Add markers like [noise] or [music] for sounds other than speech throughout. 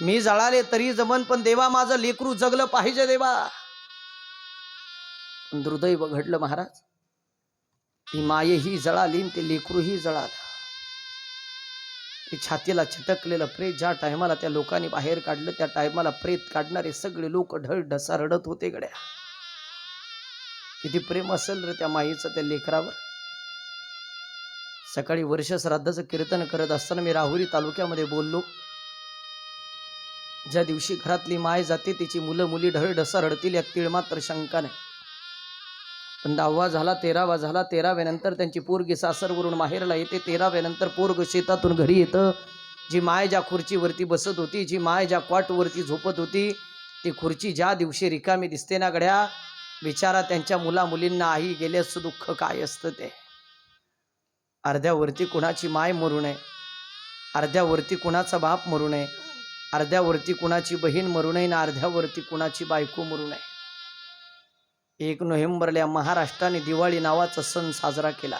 मी जळाले तरी जमन पण देवा माझं लेकरू जगलं पाहिजे देवा. पण दुर्दैव घडलं महाराज. ती मायेही जळाली ते लेकरूही जळालं. ते छातीला चिटकलेलं प्रेत ज्या टायमाला त्या लोकांनी बाहेर काढलं त्या टायमाला प्रेत काढणारे सगळे लोक ढळ ढसा रडत होते गड्या. किती प्रेम असेल रे त्या माईचं त्या लेकरावर. सकाळी वर्ष श्राद्धाचं कीर्तन करत असताना मी राहुरी तालुक्यामध्ये बोललो. ज्या दिवशी घरातली माय जाते तिची मुलं मुली ढळढसा रडतील यात तीळ मात्र शंका नाही. पण दहावा झाला तेरावा झाला तेराव्यानंतर त्यांची पोरगी सासरवरून माहेरला येते. तेराव्यानंतर पोरग शेतातून घरी येतं. जी माय ज्या खुर्चीवरती बसत होती जी माय ज्या क्वाटवरती झोपत होती ती खुर्ची ज्या दिवशी रिकामी दिसते ना गड्या बिचारा त्यांच्या मुला मुलींना आई गेल्याचं दुःख काय असतं ते? अर्ध्यावरती कुणाची माय मरू नये. अर्ध्यावरती कुणाचा बाप मरू नये. अर्ध्यावरती कुणाची बहीण मरू नये ना अर्ध्यावरती कुणाची बायको मरू नये. एक नोव्हेंबरला महाराष्ट्राने दिवाळी नावाचा सण साजरा केला.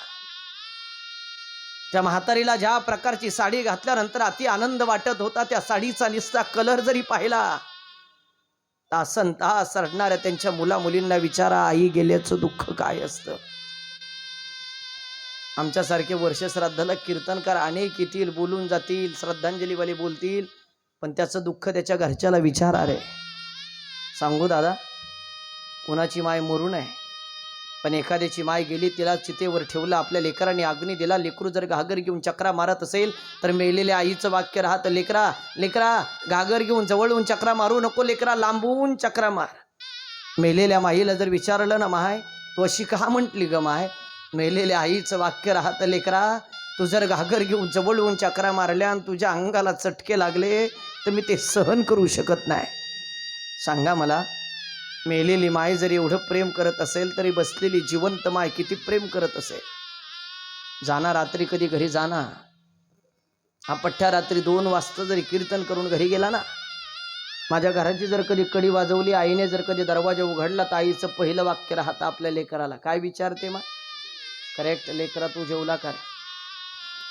त्या म्हातारीला ज्या प्रकारची साडी घातल्यानंतर अति आनंद वाटत होता त्या साडीचा निस्ता कलर जरी पाहिला तासन तास रडणाऱ्या त्यांच्या मुला मुलींना विचारा आई गेल्याचं दुःख काय असतं? आमच्यासारखे वर्ष श्राद्धाला कीर्तनकार अनेक येतील बोलून जातील श्रद्धांजलीवाले बोलतील पण त्याचं दुःख त्याच्या घरच्याला विचार रे सांगू दादा कुणाची माय मरू नये. पण एखाद्याची माय गेली तिला चितेवर ठेवलं आपल्या लेकरांनी अग्नी दिला लेकरू जर घागर घेऊन चक्रा मारत असेल तर मेलेल्या आईचं वाक्य राहतं लेकरा लेकरा घागर घेऊन जवळून चक्रा मारू नको लेकरा लांबून चक्रा मार. मेलेल्या माईला जर विचारलं ना माय तू अशी का म्हटली ग माय? मेलेल्या आईचं वाक्य राहतं लेकरा तू जर घागर घेऊन जवळून चक्रा मारल्या आणि तुझ्या अंगाला चटके लागले तर मी ते सहन करू शकत नाही. सांगा मला मेलेली माय जरी एवढं प्रेम करत असेल तरी बसलेली जिवंत माय किती प्रेम करत असेल? जाना रात्री कधी घरी जाना. हा पठ्ठ्या रात्री दोन वाजता जरी कीर्तन करून घरी गेला ना माझ्या घराची जर कधी कडी वाजवली आईने जर कधी दरवाजा उघडला तर आईचं पहिलं वाक्य राहतं आपल्या लेकराला. काय विचारते मग करेक्ट लेकरा तू जेवला कर.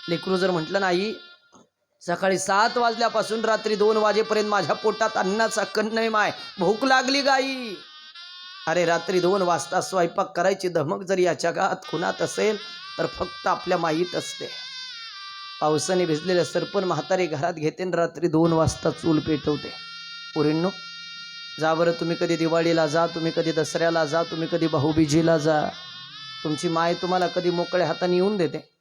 लेकरू जर म्हटलं ना आई सकाळी सात वाजल्यापासून रात्री दोन वाजेपर्यंत माझ्या पोटात अन्नाचा कन्नय माय भूक लागली गाई. अरे रात्री दोन वाजता स्वयंपाक करायची धमक जर या जगात खुणात असेल तर फक्त आपल्या माहीत असते. पावसाने भिजलेलं सरपण म्हातारी घरात घेते रात्री दोन वाजता चूल पेटवते. पुरींनो जा बरं तुम्ही कधी दिवाळीला जा तुम्ही कधी दसऱ्याला जा तुम्ही कधी भाऊबीजीला जा. तुमची माय तुम्हाला कधी मोकळ्या हाताने येऊन देते.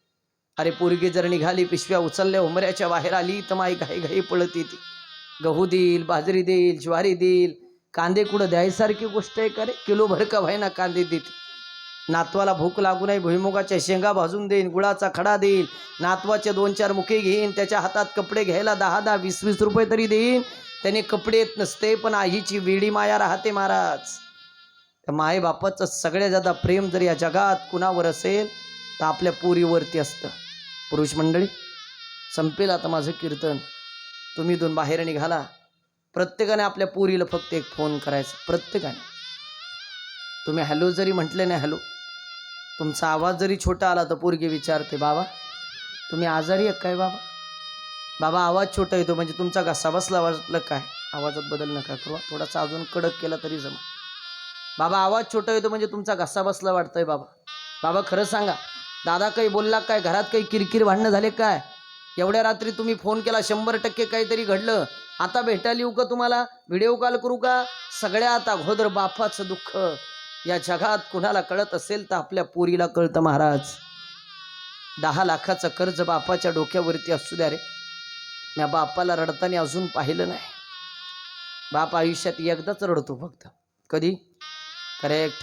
अरे पोरगी जर निघाली पिशव्या उचलल्या उमऱ्याच्या बाहेर आली तर माई घाई घाई पळत येते. गहू देईल बाजरी देईल ज्वारी देईल कांदे कुठं द्यायसारखी गोष्ट आहे का रे? किलो भर का व्हायना कांदे देते. नातवाला भूक लागू नये भुईमुगाच्या शेंगा भाजून देईन गुळाचा खडा देईल नातवाचे दोन चार मुके घेईन त्याच्या हातात कपडे घ्यायला दहा दहा वीस वीस रुपये तरी देईन. त्याने कपडे येत नसते पण आईची वेडी माया राहते महाराज. त्या मायबापाचं सगळ्यात जादा प्रेम जर या जगात कुणावर असेल तर आपल्या पुरीवरती असतं. पुरुष मंडळी संपेल आता माझं कीर्तन. तुम्ही दोन बाहेर निघाला. प्रत्येकाने आपल्या पुरीला फक्त एक फोन करायचा. प्रत्येकाने. तुम्ही हॅलो जरी म्हटले नाही हॅलो तुमचा आवाज जरी छोटा आला तर पोरगी विचारते बाबा तुम्ही आजारी आहे काय बाबा? बाबा आवाज छोटा येतो. म्हणजे तुमचा घसा बसला वाटलं काय? आवाजात बदल नका करू. थोडासा अजून कडक केला तरी जमा बाबा आवाज छोटा येतो. म्हणजे तुमचा घसा बसला वाटतंय बाबा. बाबा खरं सांगा. दादा काही बोलला काय? घरात काही किरकिर भांडणं झाले काय? एवढ्या रात्री तुम्ही फोन केला शंभर टक्के काहीतरी घडलं. आता भेटायला येऊ का तुम्हाला? व्हिडिओ कॉल करू का? सगळ्यात अगोदर बापाचं दुःख. या जगात कुणाला कळत असेल तर आपल्या पोरीला कळतं महाराज. दहा लाखाचं कर्ज बापाच्या डोक्यावरती असू द्या रे. या बापाला रडताना अजून पाहिलं नाही. बाप आयुष्यात एकदाच रडतो फक्त. कधी? करेक्ट.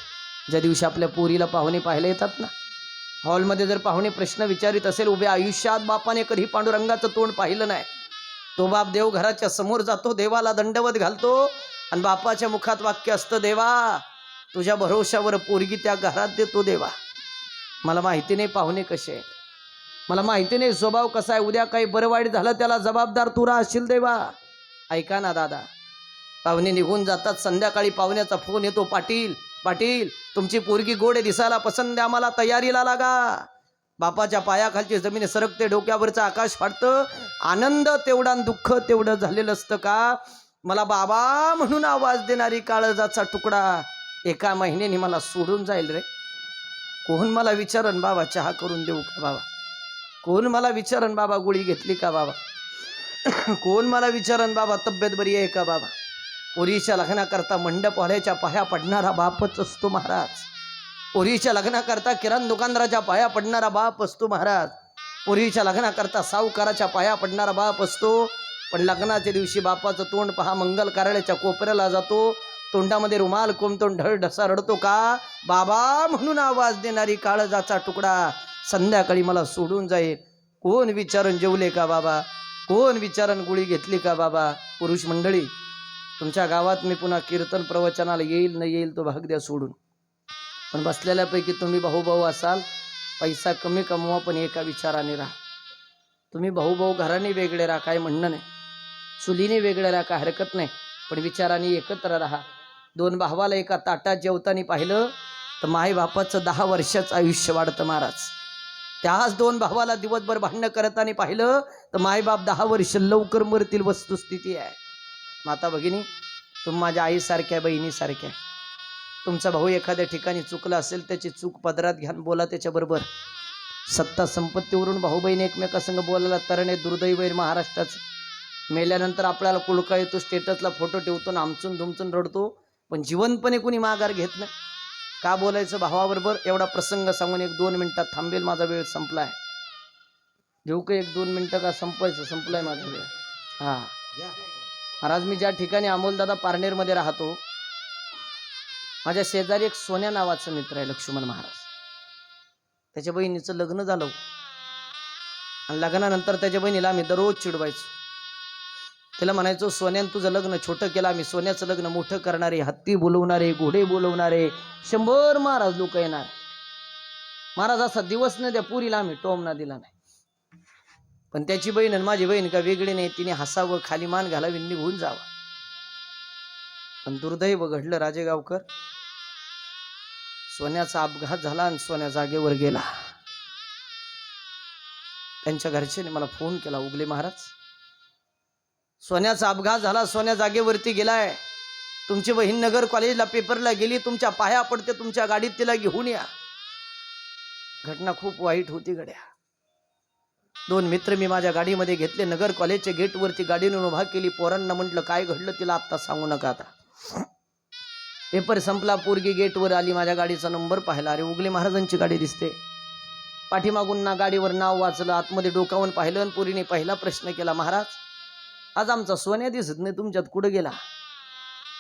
ज्या दिवशी आपल्या पोरीला पाहुणे पाहायला येतात ना हॉलमध्ये जर पाहुणे प्रश्न विचारित असेल उभे आयुष्यात बापाने कधी पांडुरंगाचं तोंड पाहिलं नाही? तो बाप देवघराच्या समोर जातो देवाला दंडवत घालतो आणि बापाच्या मुखात वाक्य असतं देवा तुझ्या भरोशावर पोरगी त्या घरात देतो देवा. मला माहिती नाही पाहुणे कसे आहेत. मला माहिती नाही स्वभाव कसा आहे. उद्या काही बरं वाईट झालं त्याला जबाबदार तुरा असशील देवा. ऐका ना दादा. पाहुणे निघून जातात संध्याकाळी पाहुण्याचा फोन येतो पाटील पाटील तुमची पोरगी गोडे दिसायला पसंत आहे आम्हाला तयारीला लागा. बापाच्या पायाखालची जमीन सरकते डोक्यावरचं आकाश फाटतं आनंद तेवढा दुःख तेवढं झालेलं असतं का? मला बाबा म्हणून आवाज देणारी काळजाचा तुकडा एका महिन्याने मला सोडून जाईल रे. कोण मला विचारन बाबा चहा करून देऊ का बाबा? कोण मला विचारन बाबा गोळी घेतली का बाबा? कोण मला विचारन बाबा तब्येत बरी आहे का बाबा? पोरीच्या लग्नाकरता मंडपवाल्याच्या पाया पडणारा बापच असतो महाराज. पोरीच्या लग्नाकरता किराण दुकानदाराच्या पाया पडणारा बाप असतो महाराज. पोरीच्या लग्नाकरता सावकाराच्या पाया पडणारा बाप असतो. पण लग्नाच्या दिवशी बापाचं तोंड पहा मंगल कार्यालयाच्या कोपऱ्याला जातो. तोंडामध्ये रुमाल कोंबतो ढळ ढसा रडतो का? बाबा म्हणून आवाज देणारी काळजाचा तुकडा संध्याकाळी मला सोडून जाईल. कोण विचारण जेवले का बाबा? कोण विचारण गोळी घेतली का बाबा? पुरुष मंडळी तुमच्या गावात मी पुन्हा कीर्तन प्रवचनाला येईल न येईल तो भाग द्या सोडून. पण बसलेल्यापैकी तुम्ही भाऊभाऊ असाल पैसा कमी कमवा पण एका विचाराने राहा. तुम्ही भाऊभाऊ घराने वेगळे राहा काय म्हणणं नाही. चुलीने वेगळे राहा काय हरकत नाही. पण विचाराने एकत्र राहा. दोन भावाला एका ताटात जेवताना पाहिलं तर माय बापाचं दहा वर्षाचं आयुष्य वाढतं महाराज. त्याच दोन भावाला दिवसभर भांडणं करताना पाहिलं तर मायबाप दहा वर्ष लवकर मरतील वस्तुस्थिती आहे. माता भगिनी तुम्ही माझ्या आईसारख्या बहिणीसारख्या. तुमचा भाऊ एखाद्या ठिकाणी चुकला असेल त्याची चूक पदरात घ्या बोला त्याच्याबरोबर. सत्ता संपत्तीवरून भाऊ बहीण एकमेकासंग बोलायला तरणे दुर्दैव आहे. महाराष्ट्राचं मेल्यानंतर आपल्याला कुळका येतो स्टेटसला फोटो ठेवतो आणि आमचून धुमचून रडतो. पण जिवंतपणे कुणी माघार घेत नाही. का बोलायचं भावाबरोबर? एवढा प्रसंग सांगून एक दोन मिनिटात थांबेल माझा वेळ संपला आहे घेऊ का एक दोन मिनटं का संपायचं संपलाय माझा वेळ. हा. महाराज मी ज्या ठिकाणी अमोलदादा पारनेरमध्ये राहतो माझ्या शेजारी एक सोन्या नावाचा मित्र आहे लक्ष्मण महाराज. त्याच्या बहिणीचं लग्न झालं. आणि लग्नानंतर त्याच्या बहिणीला आम्ही दररोज चिडवायचो. तिला म्हणायचो सोन्यान तुझं लग्न छोटं केलं आम्ही. सोन्याचं लग्न मोठं करणारे हत्ती बोलवणारे घोडे बोलवणारे शंभर महाराज लोक येणार. महाराज असा दिवस न त्या पुरीला आम्ही टोमना दिला नाही. पण त्याची बहीण आणि माझी बहीण का वेगळी नाही तिने हसावं खाली मान घालावी निघून जावा. पण दुर्दैव घडलं राजेगावकर. सोन्याचा अपघात झाला आणि सोन्या जागेवर गेला. त्यांच्या घरच्याने मला फोन केला उगले महाराज. सोन्याचा अपघात झाला सोन्या जागेवरती गेलाय. तुमची बहीण नगर कॉलेजला पेपरला गेली तुमच्या पाया पडते तुमच्या गाडीत तिला घेऊन या. घटना खूप वाईट होती गड्या. दोन मित्र मी माझ्या गाडीमध्ये घेतले. नगर कॉलेजच्या गेटवरती गाडीने उभा केली. पोरांना म्हटलं काय घडलं तिला आत्ता सांगू नका आता. पेपर संपला. पोरगी गेटवर आली. माझ्या गाडीचा नंबर पाहिला. अरे उगले महाराजांची गाडी दिसते. पाठीमागून ना गाडीवर नाव वाचलं. आतमध्ये डोकावून पाहिलं आणि पोरीने पहिला प्रश्न केला महाराज आज आमचा सोन्या दिसत नाही. तुमच्यात कुठं गेला?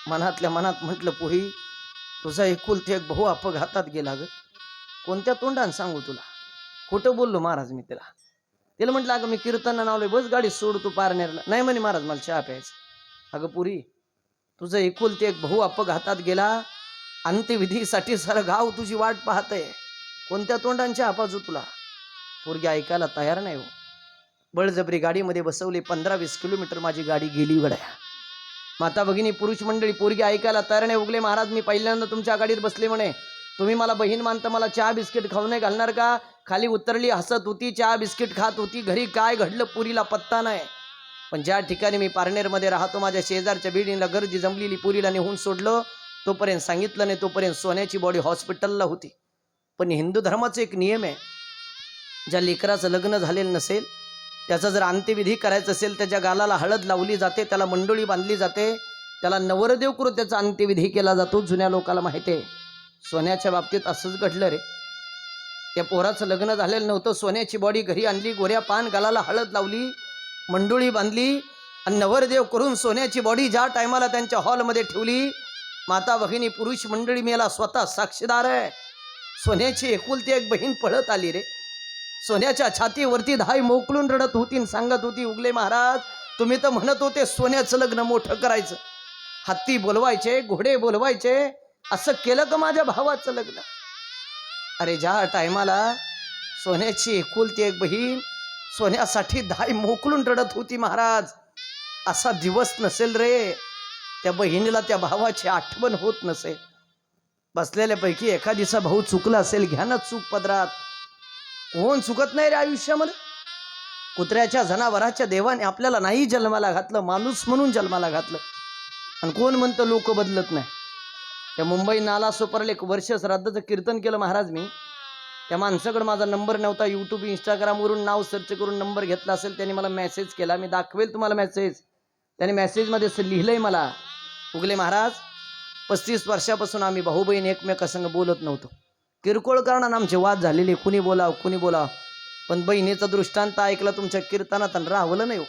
मनातल्या मनात म्हटलं पोरी तुझा एकुलते एक भाऊ अपघातात गेला ग. कोणत्या तोंडाने सांगू तुला? खोटं बोललो महाराज मी तिला त्याला म्हटलं अगं मी कीर्तन नावले बस गाडी सोड तू पारनेरला. नाही म्हणे महाराज मला चहा प्यायचा. अगं पुरी तुझं एकुलते एक भाऊ अपघातात गेला अंत्यविधीसाठी सारं गाव तुझी वाट पाहतंय. कोणत्या तोंडांच्या आपाजू तुला? पोरगी ऐकायला तयार नाही हो. बळजबरी गाडीमध्ये बसवली पंधरा वीस किलोमीटर माझी गाडी गेली गड्या. माता भगिनी पुरुष मंडळी पोरगी ऐकायला तयार नाही उगले महाराज मी पहिल्यांदा तुमच्या गाडीत बसले म्हणे. तुम्ही मला बहीण मानता मला चहा बिस्किट खाऊ नाही घालणार का? खाली उतरली हसत होती चहा बिस्किट खात होती. घरी काय घडलं पुरीला पत्ता नाही. पण ज्या ठिकाणी मी पारनेरमध्ये राहतो माझ्या शेजारच्या बिल्डिंगला गर्दी जमलेली पुरीला नेहून सोडलं तोपर्यंत सांगितलं नाही तोपर्यंत सोन्याची बॉडी हॉस्पिटलला होती. पण हिंदू धर्माचा एक नियम आहे ज्या लेकराचं लग्न झालेलं नसेल त्याचा जर अंत्यविधी करायचं असेल त्याच्या गालाला हळद लावली जाते त्याला मंडोळी बांधली जाते त्याला नवरदेव करून त्याचा अंत्यविधी केला जातो जुन्या लोकाला माहिती आहे. सोन्याच्या बाबतीत असंच घडलं रे. त्या पोराचं लग्न झालेलं नव्हतं. सोन्याची बॉडी घरी आणली गोऱ्या पान गालाला हळद लावली मंडोळी बांधली आणि नवरदेव करून सोन्याची बॉडी ज्या टायमाला त्यांच्या हॉलमध्ये ठेवली माता भगिनी पुरुष मंडळी मेला स्वतः साक्षीदार आहे. सोन्याची एकुलती एक बहीण पळत आली रे. सोन्याच्या छातीवरती धाय मोकलून रडत होती सांगत होती उगले महाराज तुम्ही तर म्हणत होते सोन्याचं लग्न मोठं करायचं. हत्ती बोलवायचे घोडे बोलवायचे असं केलं का माझ्या भावाचं लग्न? अरे ज्या टायमाला सोन्याची एकुलती एक बहीण सोन्यासाठी धाय मोकलून रडत होती महाराज असा दिवस नसेल रे. त्या बहिणीला त्या भावाची आठवण होत नसेल बसलेल्यापैकी एखादीचा भाऊ चुकला असेल घ्या ना चूक पदरात. कोण चुकत नाही रे आयुष्यामध्ये? कुत्र्याच्या जनावराच्या देवाने आपल्याला नाही जन्माला घातलं माणूस म्हणून जन्माला घातलं. आणि कोण म्हणतं लोक बदलत नाही? त्या मुंबई नाला सुपरला एक वर्ष श्राद्धाचं कीर्तन केलं महाराज मी. त्या माणसाकडे माझा नंबर नव्हता. यूट्यूब इंस्टाग्रामवरून नाव सर्च करून नंबर घेतला असेल त्याने मला मेसेज केला. मी दाखवेल तुम्हाला मेसेज त्याने मेसेजमध्ये असं लिहिलंय मला. उगले महाराज पस्तीस वर्षापासून आम्ही भाऊ बहीण एकमेकासंग बोलत नव्हतो. किरकोळ कारणानं आमचे वाद झालेले. कुणी बोलाव कुणी बोलाव. पण बहिणीचा दृष्टांत ऐकला तुमच्या कीर्तनात आणि राहवलं नाही हो.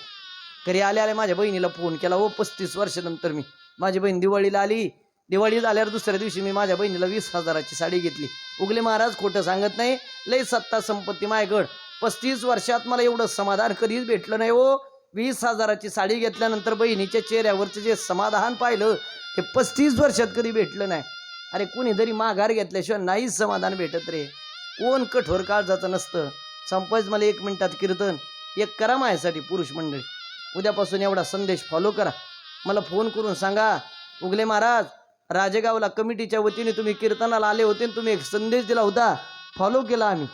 घरी आले आले माझ्या बहिणीला फोन केला. हो पस्तीस वर्षानंतर मी. माझी बहीण दिवाळीला आली. दिवाळी झाल्यावर दुसऱ्या दिवशी मी माझ्या बहिणीला वीस हजाराची साडी घेतली. उगले महाराज खोटं सांगत नाही. लय सत्ता संपत्ती मायगड. पस्तीस वर्षात मला एवढं समाधान कधीच भेटलं नाही हो. वीस हजाराची साडी घेतल्यानंतर बहिणीच्या चेहऱ्यावरचं जे समाधान पाहिलं ते पस्तीस वर्षात कधी भेटलं नाही. अरे कोणीतरी माघार घेतल्याशिवाय नाहीच समाधान भेटत रे. कोण कठोर काळजाचं नसतं. संपच मला एक मिनिटात कीर्तन. एक करा माझ्यासाठी पुरुष मंडळी. उद्यापासून एवढा संदेश फॉलो करा. मला फोन करून सांगा. उगले महाराज राजेगावला कमिटीच्या वतीने तुम्ही कीर्तनाला आले होते तुम्ही एक संदेश दिला होता. फॉलो केला आम्ही.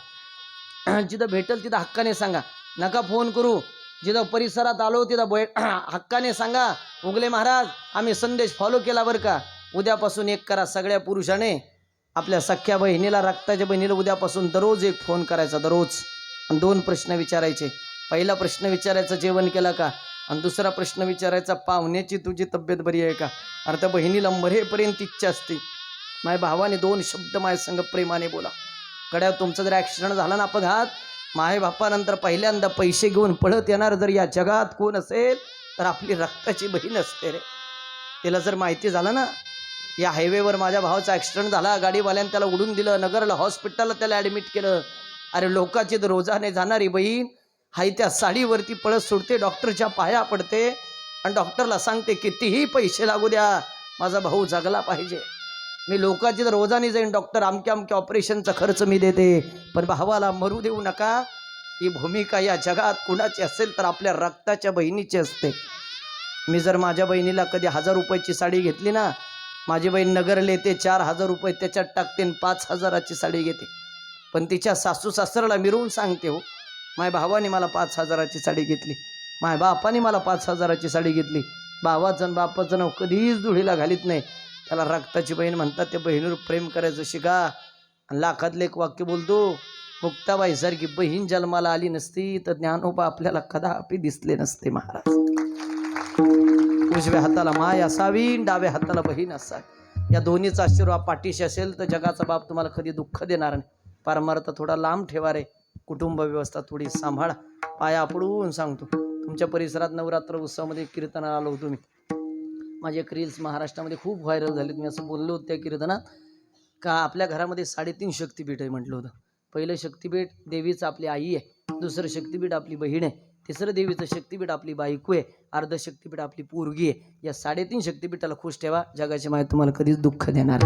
[clears throat] जिथं भेटेल तिथं हक्काने सांगा. नका फोन करू. जिथं परिसरात आलो तिथं बै [clears throat] हक्काने सांगा. उगले महाराज आम्ही संदेश फॉलो केला बरं का? उद्यापासून एक करा सगळ्या पुरुषाने. आपल्या सख्या बहिणीला रक्ताच्या बहिणीला उद्यापासून दररोज एक फोन करायचा दररोज. आणि दोन प्रश्न विचारायचे. पहिला प्रश्न विचारायचा जेवण केला का? आणि दुसरा प्रश्न विचारायचा पाहुण्याची तुझी तब्येत बरी आहे का? अरे त्या बहिणीला मरेपर्यंत इच्छा असते. माझ्या भावाने दोन शब्द माझ्या संग प्रेमाने बोला. कड्या तुमचा जर ॲक्सिडेंट झाला ना अपघात माय बापानंतर पहिल्यांदा पैसे घेऊन पळत येणार जर या जगात कोण असेल तर आपली रक्ताची बहीण असते रे. तिला जर माहिती झालं ना या हायवेवर माझ्या भावाचा ॲक्सिडेंट झाला गाडीवाल्यानं त्याला उडून दिलं नगरला हॉस्पिटलला त्याला ॲडमिट केलं. अरे लोकाची तर रोजाने जाणारी बहीण हाय त्या साडीवरती पळत सुटते डॉक्टरच्या पाया पडते आणि डॉक्टरला सांगते कितीही पैसे लागू द्या माझा भाऊ जगला पाहिजे. मी लोकांची तर रोजाने जाईन डॉक्टर. अमक्या अमक्या ऑपरेशनचा खर्च मी देते. पण भावाला मरू देऊ नका. ही भूमिका या जगात कुणाची असेल तर आपल्या रक्ताच्या बहिणीची असते. मी जर माझ्या बहिणीला कधी हजार रुपयाची साडी घेतली ना माझी बहीण नगरला येते चार हजार रुपये त्याच्यात टाकते आणि पाच हजाराची साडी घेते. पण तिच्या सासू सासऱ्याला मिरवून सांगते हो माय भावाने मला पाच हजाराची साडी घेतली. माय बापाने मला पाच हजाराची साडी घेतली. भावाचं आणि बापाचं नाव कधीच धुळीला घालीत नाही. त्याला रक्ताची बहीण म्हणतात त्या बहिणीवर प्रेम करायचं शिका. आणि लाखातलं एक वाक्य बोलतो मुक्ताबाईसारखी बहीण जन्माला आली नसती तर ज्ञानोबा आपल्याला कदापि दिसले नसते महाराज. उजव्या हाताला माय असावी डाव्या हाताला बहीण असावी. या दोन्हीचा आशीर्वाद पाठीशी असेल तर जगाचा बाप तुम्हाला कधी दुःख देणार नाही. परमार्थ थोडा लांब ठेवा रे. कुटुंब व्यवस्था थोडी सांभाळा. पाया पडून सांगतो. तुमच्या परिसरात नवरात्र उत्सवामध्ये कीर्तनाला आलो होतो मी. माझे एक रील्स महाराष्ट्रामध्ये खूप व्हायरल झाले मी असं बोललो होतो त्या कीर्तनात का आपल्या घरामध्ये साडेतीन शक्तीपीठ आहे? म्हटलं होतं. पहिलं शक्तीपीठ देवीचं आपली आई आहे. दुसरं शक्तीपीठ आपली बहीण आहे. तिसरं देवीचं शक्तीपीठ आपली बायको आहे. अर्ध शक्तीपीठ आपली पोरगी आहे. या साडेतीन शक्तीपीठाला खुश ठेवा. जगाची माहिती तुम्हाला कधीच दुःख देणार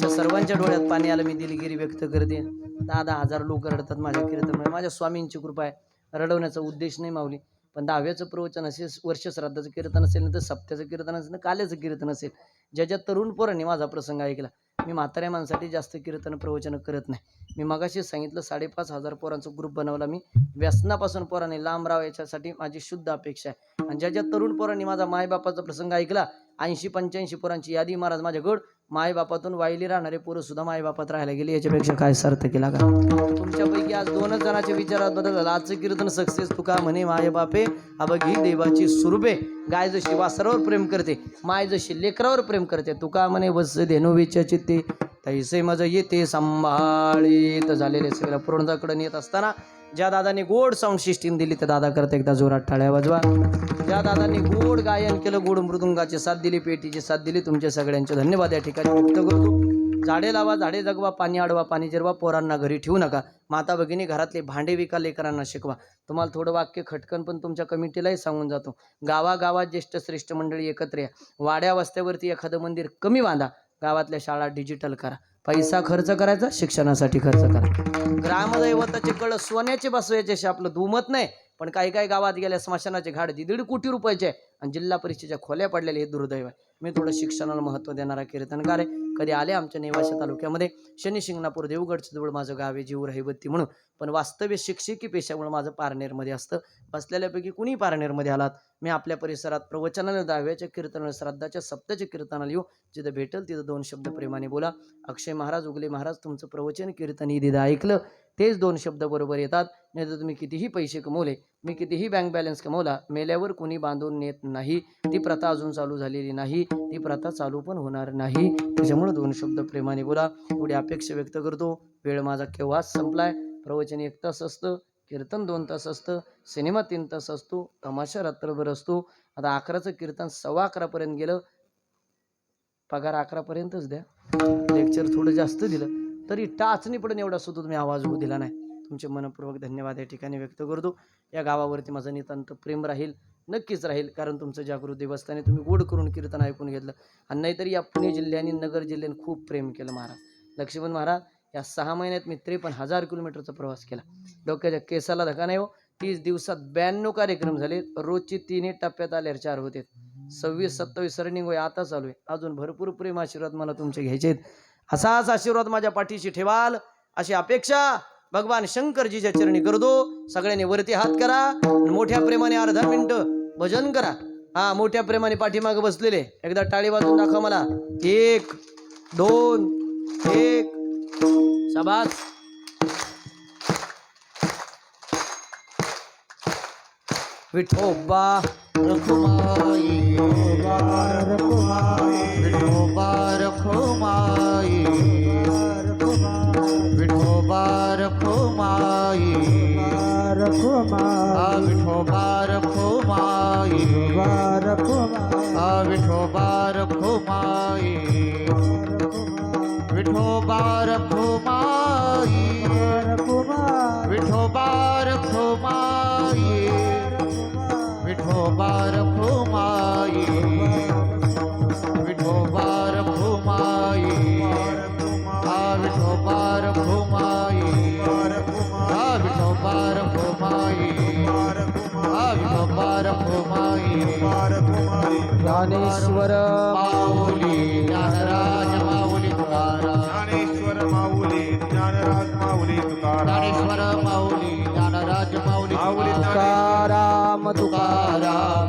तुमच्या सर्वांच्या डोळ्यात पाणी आलं मी दिलगिरी व्यक्त करते. दहा दहा हजार लोक रडतात माझ्या कीर्तनामुळे माझ्या स्वामींची कृपा आहे. रडवण्याचा उद्देश नाही मावली पण दहाव्याचं प्रवचन असेल वर्ष श्राद्धाचं कीर्तन असेल ना तर सप्त्याचं कीर्तन असेल ना काल्याचं कीर्तन असेल. ज्याच्या तरुण पोरांनी माझा प्रसंग ऐकला मी म्हाताऱ्या माणसाठी जास्त कीर्तन प्रवचन करत नाही. मी मगाशीच सांगितलं साडेपाच हजार पोरांचा ग्रुप बनवला मी. व्यसनापासून पोरांनी लांब राव याच्यासाठी माझी शुद्ध अपेक्षा आहे. आणि ज्या ज्या तरुण पोरांनी माझा मायबापाचा प्रसंग ऐकला ऐंशी पंच्याऐंशी पोरांची यादी महाराज माझ्याकडं मायबापातून वाईली राहणारे पोरं सुद्धा मायबापात राहायला गेले. याच्यापेक्षा काय सार्थ केला का? तुमच्यापैकी आज दोनच जणांच्या विचारात बदल झाला. आजचं कीर्तन सक्सेस तुका म्हणे माय बापे अबघ ही देवाची स्वरूपे गाय जशी वासरावर प्रेम करते माय जशी लेकरावर प्रेम करते तुका म्हणे वस धेनु ते तैसे मज येते सांभाळीत झालेले सगळ्या पूर्णताकडे येत असताना ज्या दादांनी गोड साऊंड सिस्टीम दिली त्या दादा करता एकदा जोरात टाळ्या वाजवा. ज्या दादांनी गोड गायन केलं गोड मृदुंगाची साथ दिली पेटीची साथ दिली तुमच्या सगळ्यांचे धन्यवाद या ठिकाणी व्यक्त करतो. झाडे लावा झाडे जगवा पाणी अडवा पाणी जिरवा पोरांना घरी ठेवू नका. माता भगिनी घरातले भांडे विका लेकरांना शिकवा. तुम्हाला थोडं वाक्य खटकन पण तुमच्या कमिटीलाही सांगून जातो. गावागावात ज्येष्ठ श्रेष्ठ मंडळी एकत्र या. वाड्या वस्त्यावरती एखादं मंदिर कमी बांधा. गावातल्या शाळा डिजिटल करा. पैसा खर्च करायचा शिक्षणासाठी खर्च करा ग्रामदैवताचे कळ सोन्याचे बसवायचे असे आपलं दुमत नाही. पण काही काही गावात गेल्या स्मशानाचे घाट दीड दीड कोटी रुपयाचे आहे आणि जिल्हा परिषदेच्या खोल्या पडलेले हे दुर्दैव आहे. मी थोडं शिक्षणाला महत्त्व देणारा कीर्तनकार आहे. कधी आले आमच्या नेवाशा तालुक्यामध्ये शनी शिंगणापूर देवगडचं जवळ माझं गाव आहे जीव रहिबत्ती म्हणून. पण वास्तव्य शिक्षकी पेशामुळे माझं पारनेरमध्ये असतं. बसलेल्यापैकी कुणी पारनेरमध्ये आलात मी आपल्या परिसरात प्रवचनाला दहाव्याच्या कीर्तनाला श्राद्धाच्या सप्ताच्या कीर्तनाला येऊ. जिथं भेटेल तिथं दोन शब्द प्रेमाने बोला. अक्षय महाराज उगले महाराज तुमचं प्रवचन कीर्तन दिदा ऐकलं. तेच दोन शब्द बरोबर येतात. नाही तर तुम्ही कितीही पैसे कमवले मी कितीही बँक बॅलन्स कमवला मेल्यावर कुणी बांधून नेत नाही. ती प्रथा अजून चालू झालेली नाही. ती प्रथा चालू पण होणार नाही. त्याच्यामुळे दोन शब्द प्रेमाने बोला. एवढी अपेक्षा व्यक्त करतो. वेळ माझा केव्हाच संपलाय? प्रवचन एक तास असतं कीर्तन दोन तास असतं सिनेमा तीन तास असतो तमाशा रात्रभर असतो. आता अकराचं कीर्तन सव्वा अकरापर्यंत गेलं. पगार अकरापर्यंतच द्या. लेक्चर थोडं जास्त दिलं. तरी टाचणी पडून एवढा सुद्धा तुम्ही आवाज होऊ दिला नाही. तुमचे मनपूर्वक धन्यवाद या ठिकाणी व्यक्त करतो. या गावावरती माझं नितांत प्रेम राहील नक्कीच राहील कारण तुमचं जागृत देवस्थाने तुम्ही गोड करून कीर्तन ऐकून घेतलं. आणि नाहीतरी या पुणे जिल्ह्याने नगर जिल्ह्याने खूप प्रेम केलं महाराज. लक्ष्मण महाराज या सहा महिन्यात मी त्रेपन्न हजार किलोमीटरचा प्रवास केला. डोक्याच्या केसाला धक्का नाही हो. तीस दिवसात ब्याण्णव कार्यक्रम झाले. रोजची तिन्ही टप्प्यात आल्यावर चार होते. सव्वीस सत्तावीस रनिंग होय आता चालू आहे. अजून भरपूर प्रेम आशीर्वाद मला तुमचे घ्यायचे आहेत. असाच आशीर्वाद माझ्या पाठीशी ठेवाल. अशी अपेक्षा भगवान शंकरजीच्या चरणी करतो. सगळ्यांनी वरती हात करा मोठ्या प्रेमाने अर्धा मिनिट भजन करा. हा मोठ्या प्रेमाने पाठीमागे बसलेले. एकदा टाळी वाजून दाखवा मला. एक दोन एक. शाबास. विठोबा. मुबारक माई मुबारक माई ज्ञानेश्वर माऊली ज्ञानराज माऊली तुकाराम. ज्ञानेश्वर माऊली ज्ञानराज माऊली तुकाराम. ज्ञानेश्वर माऊली ज्ञानराज माऊली माऊली तुकाराम. तुकाराम तुकाराम.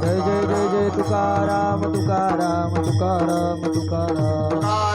जय जय जय जय तुकाराम तुकाराम तुकाराम तुकाराम.